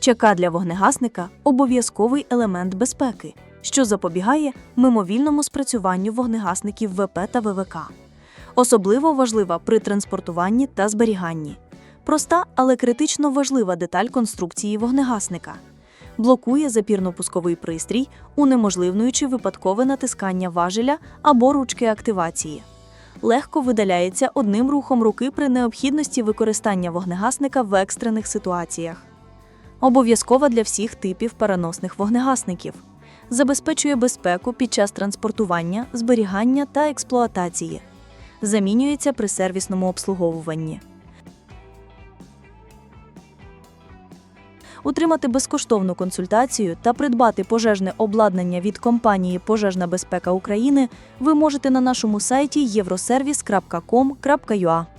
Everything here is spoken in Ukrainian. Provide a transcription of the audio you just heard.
ЧК для вогнегасника обов'язковий елемент безпеки, що запобігає мимовільному спрацюванню вогнегасників ВП та ВВК. Особливо важлива при транспортуванні та зберіганні. Проста, але критично важлива деталь конструкції вогнегасника. Блокує запірно-пусковий пристрій, унеможливлюючи випадкове натискання важеля або ручки активації. Легко видаляється одним рухом руки при необхідності використання вогнегасника в екстрених ситуаціях. Обов'язкова для всіх типів переносних вогнегасників. Забезпечує безпеку під час транспортування, зберігання та експлуатації. Замінюється при сервісному обслуговуванні. Утримати безкоштовну консультацію та придбати пожежне обладнання від компанії Пожежна безпека України ви можете на нашому сайті євросервіс.com.ua.